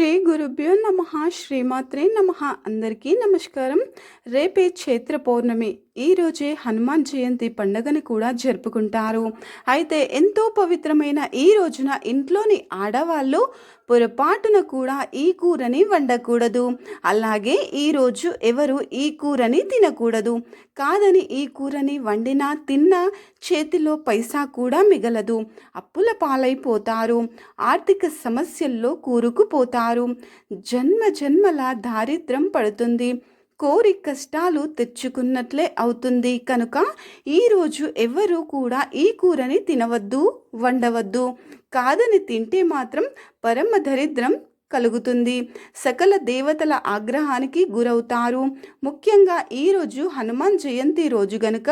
శ్రీ గురుభ్యో నమ శ్రీమాత్రే నమ. అందరికీ నమస్కారం. రేపే చైత్ర పౌర్ణమి. ఈ రోజే హనుమాన్ జయంతి పండగని కూడా జరుపుకుంటారు. అయితే ఎంతో పవిత్రమైన ఈ రోజున ఇంట్లోని ఆడవాళ్ళు పొరపాటున కూడా ఈ కూరని వండకూడదు. అలాగే ఈరోజు ఎవరు ఈ కూరని తినకూడదు. కాదని ఈ కూరని వండినా తిన్నా చేతిలో పైసా కూడా మిగలదు. అప్పుల పాలైపోతారు. ఆర్థిక సమస్యల్లో కూరుకుపోతారు. జన్మ జన్మల దారిద్రం పడుతుంది. కోరి కష్టాలు తెచ్చుకున్నట్లే అవుతుంది. కనుక ఈరోజు ఎవరు కూడా ఈ కూరని తినవద్దు వండవద్దు. కాదని తింటే మాత్రం పరమ దరిద్రం కలుగుతుంది. సకల దేవతల ఆగ్రహానికి గురవుతారు. ముఖ్యంగా ఈరోజు హనుమాన్ జయంతి రోజు గనుక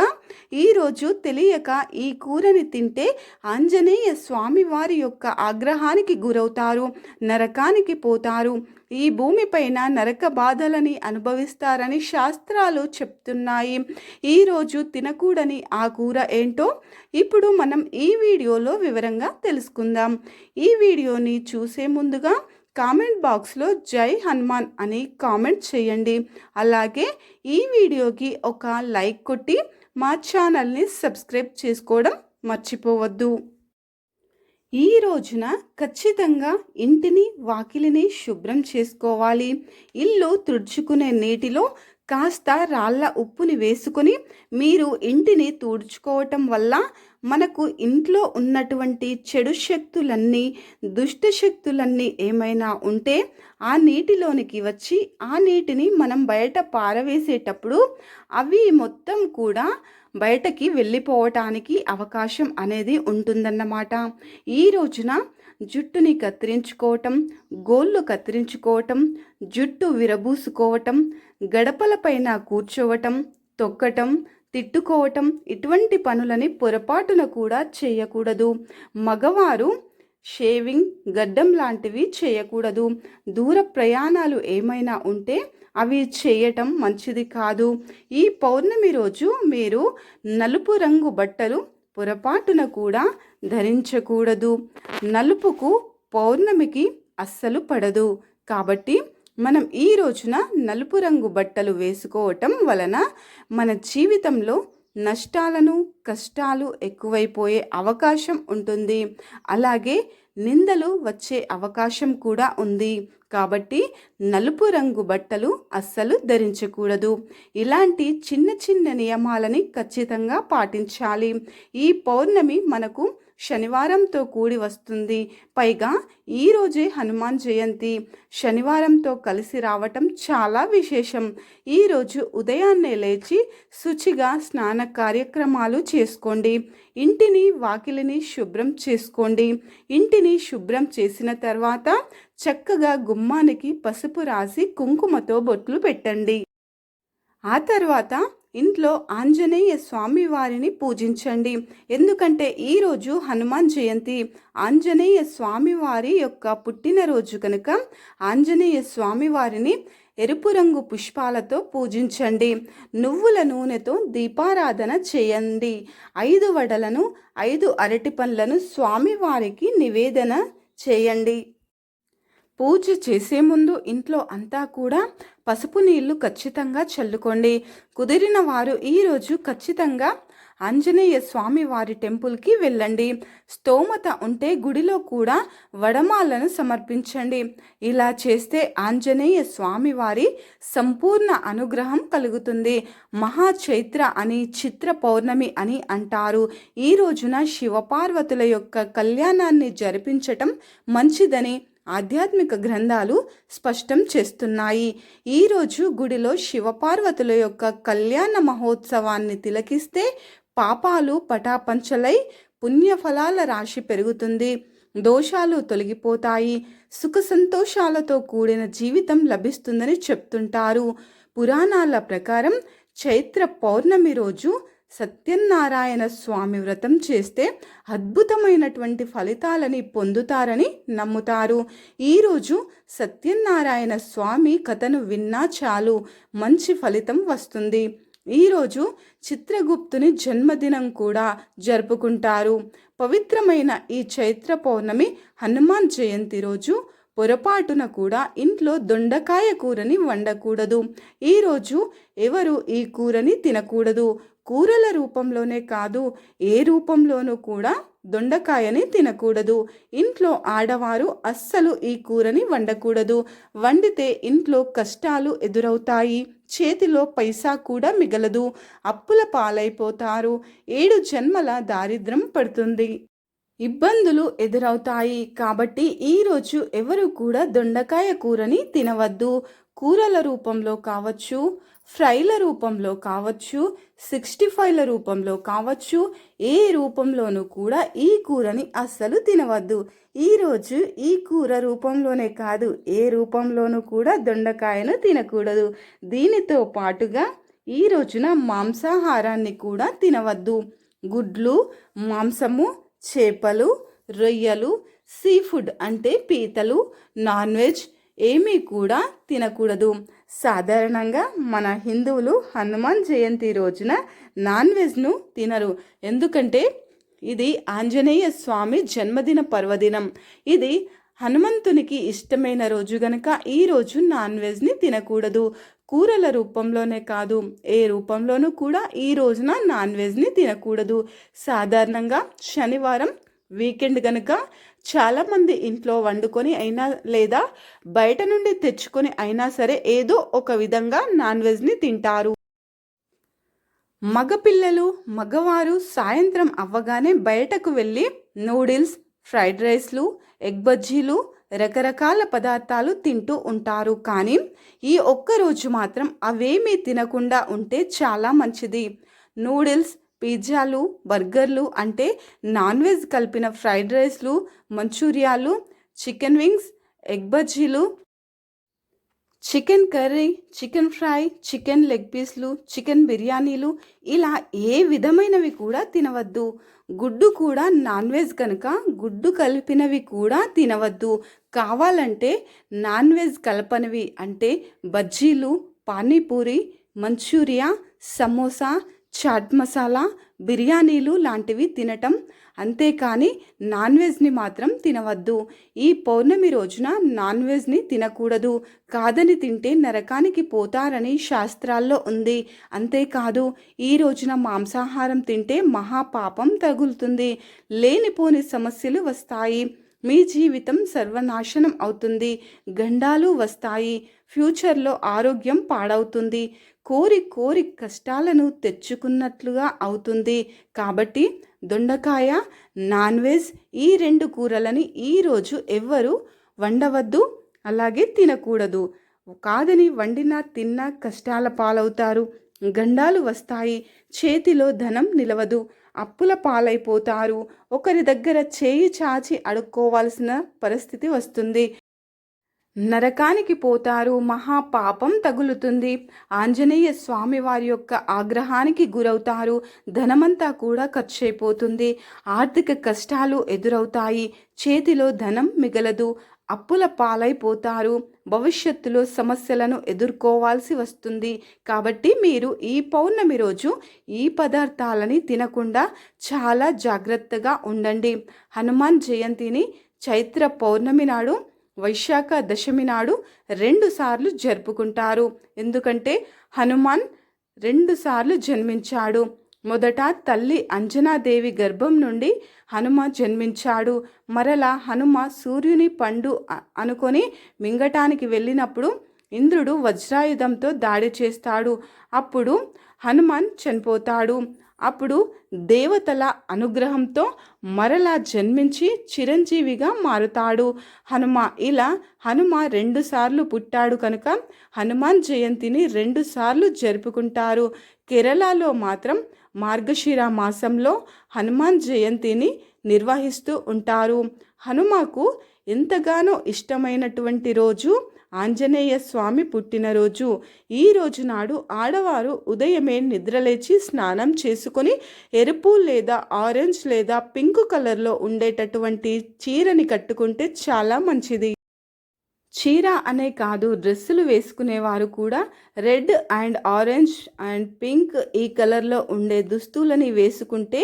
ఈరోజు తెలియక ఈ కూరని తింటే ఆంజనేయ స్వామి వారి యొక్క ఆగ్రహానికి గురవుతారు నరకానికి పోతారు. ఈ భూమిపైన నరక బాధలని అనుభవిస్తారని శాస్త్రాలు చెప్తున్నాయి. ఈరోజు తినకూడని ఆ కూర ఏంటో ఇప్పుడు మనం ఈ వీడియోలో వివరంగా తెలుసుకుందాం. ఈ వీడియోని చూసే ముందుగా కామెంట్ బాక్స్లో జై హనుమాన్ అని కామెంట్ చేయండి. అలాగే ఈ వీడియోకి ఒక లైక్ కొట్టి మా ఛానల్ని సబ్స్క్రైబ్ చేసుకోవడం మర్చిపోవద్దు. ఈ రోజున ఖచ్చితంగా ఇంటిని వాకిలిని శుభ్రం చేసుకోవాలి. ఇల్లు తుడుచుకునే నీటిలో కాస్త రాళ్ళ ఉప్పుని వేసుకొని మీరు ఇంటిని తుడుచుకోవటం వల్ల మనకు ఇంట్లో ఉన్నటువంటి చెడు శక్తులన్నీ దుష్ట శక్తులన్నీ ఏమైనా ఉంటే ఆ నీటిలోనికి వచ్చి ఆ నీటిని మనం బయట పారవేసేటప్పుడు అవి మొత్తం కూడా బయటకి వెళ్ళిపోవటానికి అవకాశం అనేది ఉంటుందన్నమాట. ఈ రోజున జుట్టుని కత్తిరించుకోవటం గోళ్ళు కత్తిరించుకోవటం జుట్టు విరబూసుకోవటం గడపలపైన కూర్చోవటం తొక్కటం తిట్టుకోవటం ఇటువంటి పనులని పొరపాటున కూడా చేయకూడదు. మగవారు షేవింగ్ గడ్డం లాంటివి చేయకూడదు. దూర ప్రయాణాలు ఏమైనా ఉంటే అవి చేయటం మంచిది కాదు. ఈ పౌర్ణమి రోజు మీరు నలుపు రంగు బట్టలు పొరపాటున కూడా ధరించకూడదు. నలుపుకు పౌర్ణమికి అస్సలు పడదు. కాబట్టి మనం ఈ రోజున నలుపు రంగు బట్టలు వేసుకోవటం వలన మన జీవితంలో నష్టాలను కష్టాలు ఎక్కువైపోయే అవకాశం ఉంటుంది. అలాగే నిందలు వచ్చే అవకాశం కూడా ఉంది. కాబట్టి నలుపు రంగు బట్టలు అస్సలు ధరించకూడదు. ఇలాంటి చిన్న చిన్న నియమాలని ఖచ్చితంగా పాటించాలి. ఈ పౌర్ణమి మనకు శనివారంతో కూడి వస్తుంది. పైగా ఈరోజే హనుమాన్ జయంతి. శనివారంతో కలిసి రావటం చాలా విశేషం. ఈరోజు ఉదయాన్నే లేచి శుచిగా స్నాన కార్యక్రమాలు చేసుకోండి. ఇంటిని వాకిలిని శుభ్రం చేసుకోండి. ఇంటిని శుభ్రం చేసిన తర్వాత చక్కగా గుమ్మానికి పసుపు రాసి కుంకుమతో బొట్లు పెట్టండి. ఆ తర్వాత ఇంట్లో ఆంజనేయ స్వామి వారిని పూజించండి. ఎందుకంటే ఈరోజు హనుమాన్ జయంతి. ఆంజనేయ స్వామి వారి యొక్క పుట్టినరోజు కనుక ఆంజనేయ స్వామి వారిని ఎరుపు రంగు పుష్పాలతో పూజించండి. నువ్వుల నూనెతో దీపారాధన చేయండి. ఐదు వడలను ఐదు అరటి పండ్లను స్వామివారికి నివేదన చేయండి. పూజ చేసే ముందు ఇంట్లో అంతా కూడా పసుపు నీళ్ళు ఖచ్చితంగా చల్లుకోండి. కుదిరిన వారు ఈరోజు ఖచ్చితంగా ఆంజనేయ స్వామి వారి టెంపుల్కి వెళ్ళండి. స్తోమత ఉంటే గుడిలో కూడా వడమాలను సమర్పించండి. ఇలా చేస్తే ఆంజనేయ స్వామి వారి సంపూర్ణ అనుగ్రహం కలుగుతుంది. మహా చైత్ర అని చిత్ర పౌర్ణమి అని అంటారు. ఈ రోజున శివపార్వతుల యొక్క కళ్యాణాన్ని జరిపించటం మంచిదని ఆధ్యాత్మిక గ్రంథాలు స్పష్టం చేస్తున్నాయి. ఈరోజు గుడిలో శివపార్వతుల యొక్క కళ్యాణ మహోత్సవాన్ని తిలకిస్తే పాపాలు పటాపంచలై పుణ్యఫలాల రాశి పెరుగుతుంది. దోషాలు తొలగిపోతాయి. సుఖ సంతోషాలతో కూడిన జీవితం లభిస్తుందని చెప్తుంటారు. పురాణాల ప్రకారం చైత్ర పౌర్ణమి రోజు సత్యనారాయణ స్వామి వ్రతం చేస్తే అద్భుతమైనటువంటి ఫలితాలని పొందుతారని నమ్ముతారు. ఈరోజు సత్యనారాయణ స్వామి కథను విన్నా చాలు మంచి ఫలితం వస్తుంది. ఈరోజు చిత్రగుప్తుని జన్మదినం కూడా జరుపుకుంటారు. పవిత్రమైన ఈ చైత్ర పౌర్ణమి హనుమాన్ జయంతి రోజు పొరపాటున కూడా ఇంట్లో దొండకాయ కూరని వండకూడదు. ఈరోజు ఎవరు ఈ కూరని తినకూడదు? కూరల రూపంలోనే కాదు ఏ రూపంలోనూ కూడా దొండకాయని తినకూడదు. ఇంట్లో ఆడవారు అస్సలు ఈ కూరని వండకూడదు. వండితే ఇంట్లో కష్టాలు ఎదురవుతాయి. చేతిలో పైసా కూడా మిగలదు. అప్పుల పాలైపోతారు. ఏడు జన్మల దారిద్రం పడుతుంది. ఇబ్బందులు ఎదురవుతాయి. కాబట్టి ఈరోజు ఎవరు కూడా దొండకాయ కూరని తినవద్దు. కూరల రూపంలో కావచ్చు ఫ్రైల రూపంలో కావచ్చు సిక్స్టీ ఫైవ్ల రూపంలో కావచ్చు ఏ రూపంలోనూ కూడా ఈ కూరని అస్సలు తినవద్దు. ఈరోజు ఈ కూర రూపంలోనే కాదు ఏ రూపంలోనూ కూడా దొండకాయను తినకూడదు. దీనితో పాటుగా ఈ రోజున మాంసాహారాన్ని కూడా తినవద్దు. గుడ్లు మాంసము చేపలు రొయ్యలు సీ ఫుడ్ అంటే పీతలు నాన్ వెజ్ ఏమీ కూడా తినకూడదు. సాధారణంగా మన హిందువులు హనుమాన్ జయంతి రోజున నాన్ వెజ్ను తినరు. ఎందుకంటే ఇది ఆంజనేయ స్వామి జన్మదిన పర్వదినం. ఇది హనుమంతునికి ఇష్టమైన రోజు గనక ఈరోజు నాన్ వెజ్ని తినకూడదు. కూరల రూపంలోనే కాదు ఏ రూపంలోనూ కూడా ఈ రోజున నాన్ వెజ్ని తినకూడదు. సాధారణంగా శనివారం వీకెండ్ కనుక చాలామంది ఇంట్లో వండుకొని అయినా లేదా బయట నుండి తెచ్చుకొని అయినా సరే ఏదో ఒక విధంగా నాన్ వెజ్ని తింటారు. మగపిల్లలు మగవారు సాయంత్రం అవ్వగానే బయటకు వెళ్ళి నూడిల్స్ ఫ్రైడ్ రైస్లు ఎగ్ బజ్జీలు రకరకాల పదార్థాలు తింటూ ఉంటారు. కానీ ఈ ఒక్క రోజు మాత్రం అవేమీ తినకుండా ఉంటే చాలా మంచిది. నూడిల్స్ పిజ్జాలు బర్గర్లు అంటే నాన్ వెజ్ కలిపిన ఫ్రైడ్ రైస్లు మంచూరియాలు చికెన్ వింగ్స్ ఎగ్ బజ్జీలు chicken curry chicken fry chicken leg పీస్లు chicken బిర్యానీలు ఇలా ఏ విధమైనవి కూడా తినవద్దు. గుడ్డు కూడా నాన్ వెజ్ కనుక గుడ్డు కలిపినవి కూడా తినవద్దు. కావాలంటే నాన్ వెజ్ కలపనివి అంటే బజ్జీలు పానీపూరి మంచూరియా సమోసా చాట్ మసాలా బిర్యానీలు లాంటివి తినటం అంతేకాని నాన్ వెజ్ని మాత్రం తినవద్దు. ఈ పౌర్ణమి రోజున నాన్ వెజ్ని తినకూడదు. కాదని తింటే నరకానికి పోతారని శాస్త్రాల్లో ఉంది. అంతేకాదు ఈ రోజున మాంసాహారం తింటే మహాపాపం తగులుతుంది. లేనిపోని సమస్యలు వస్తాయి. మీ జీవితం సర్వనాశనం అవుతుంది. గండాలు వస్తాయి. ఫ్యూచర్లో ఆరోగ్యం పాడవుతుంది. కోరి కోరి కష్టాలను తెచ్చుకున్నట్లుగా అవుతుంది. కాబట్టి దొండకాయ నాన్ వెజ్ ఈ రెండు కూరలని ఈరోజు ఎవ్వరు వండవద్దు అలాగే తినకూడదు. కాదని వండినా తిన్నా కష్టాల పాలవుతారు. గండాలు వస్తాయి. చేతిలో ధనం నిలవదు. అప్పుల పాలైపోతారు. ఒకరి దగ్గర చేయి చాచి అడుక్కోవాల్సిన పరిస్థితి వస్తుంది. నరకానికి పోతారు మహాపాపం తగులుతుంది. ఆంజనేయ స్వామి వారి యొక్క ఆగ్రహానికి గురవుతారు. ధనమంతా కూడా ఖర్చయిపోతుంది ఆర్థిక కష్టాలు ఎదురవుతాయి. చేతిలో ధనం మిగలదు. అప్పుల పాలైపోతారు. భవిష్యత్తులో సమస్యలను ఎదుర్కోవాల్సి వస్తుంది. కాబట్టి మీరు ఈ పౌర్ణమి రోజు ఈ పదార్థాలని తినకుండా చాలా జాగ్రత్తగా ఉండండి. హనుమాన్ జయంతిని చైత్ర పౌర్ణమి నాడు వైశాఖ దశమి నాడు రెండు సార్లు జరుపుకుంటారు. ఎందుకంటే హనుమాన్ రెండు సార్లు జన్మించాడు. మొదట తల్లి అంజనాదేవి గర్భం నుండి హనుమ జన్మించాడు. మరలా హనుమ సూర్యుని పండు అనుకొని మింగటానికి వెళ్ళినప్పుడు ఇంద్రుడు వజ్రాయుధంతో దాడి చేస్తాడు. అప్పుడు హనుమాన్ చనిపోతాడు. అప్పుడు దేవతల అనుగ్రహంతో మరలా జన్మించి చిరంజీవిగా మారుతాడు. హనుమ ఇలా హనుమ రెండుసార్లు పుట్టాడు కనుక హనుమాన్ జయంతిని రెండుసార్లు జరుపుకుంటారు. కేరళలో మాత్రం మార్గశిర మాసంలో హనుమాన్ జయంతిని నిర్వహిస్తూ ఉంటారు. హనుమకు ఎంతగానో ఇష్టమైనటువంటి రోజు ఆంజనేయ స్వామి పుట్టినరోజు. ఈ రోజు నాడు ఆడవారు ఉదయమే నిద్రలేచి స్నానం చేసుకొని ఎరుపు లేదా ఆరెంజ్ లేదా పింక్ కలర్లో ఉండేటటువంటి చీరని కట్టుకుంటే చాలా మంచిది. చీర అనే కాదు డ్రెస్సులు వేసుకునేవారు కూడా red and orange and pink ఈ కలర్లో ఉండే దుస్తులని వేసుకుంటే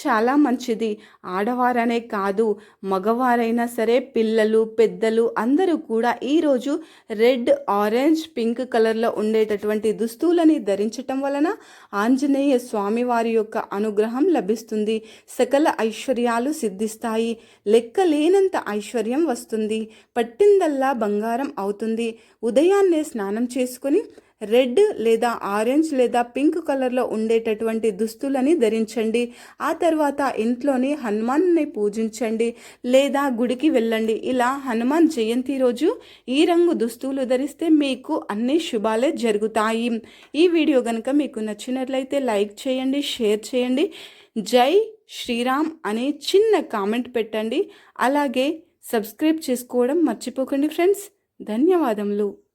చాలా మంచిది. ఆడవారనే కాదు మగవారైనా సరే పిల్లలు పెద్దలు అందరూ కూడా ఈరోజు రెడ్ ఆరెంజ్ పింక్ కలర్లో ఉండేటటువంటి దుస్తువులని ధరించటం వలన ఆంజనేయ స్వామి వారి యొక్క అనుగ్రహం లభిస్తుంది. సకల ఐశ్వర్యాలు సిద్ధిస్తాయి. లెక్కలేనంత ఐశ్వర్యం వస్తుంది. పట్టిందల్లా బంగారం అవుతుంది. ఉదయాన్నే స్నానం చేసుకుని రెడ్ లేదా ఆరెంజ్ లేదా పింక్ కలర్లో ఉండేటటువంటి దుస్తులని ధరించండి. ఆ తర్వాత ఇంట్లోని హనుమాన్ని పూజించండి లేదా గుడికి వెళ్ళండి. ఇలా హనుమాన్ జయంతి రోజు ఈ రంగు దుస్తువులు ధరిస్తే మీకు అన్ని శుభాలే జరుగుతాయి. ఈ వీడియో కనుక మీకు నచ్చినట్లయితే లైక్ చేయండి షేర్ చేయండి. జై శ్రీరామ్ అనే చిన్న కామెంట్ పెట్టండి. అలాగే సబ్స్క్రైబ్ చేసుకోవడం మర్చిపోకండి ఫ్రెండ్స్. ధన్యవాదములు.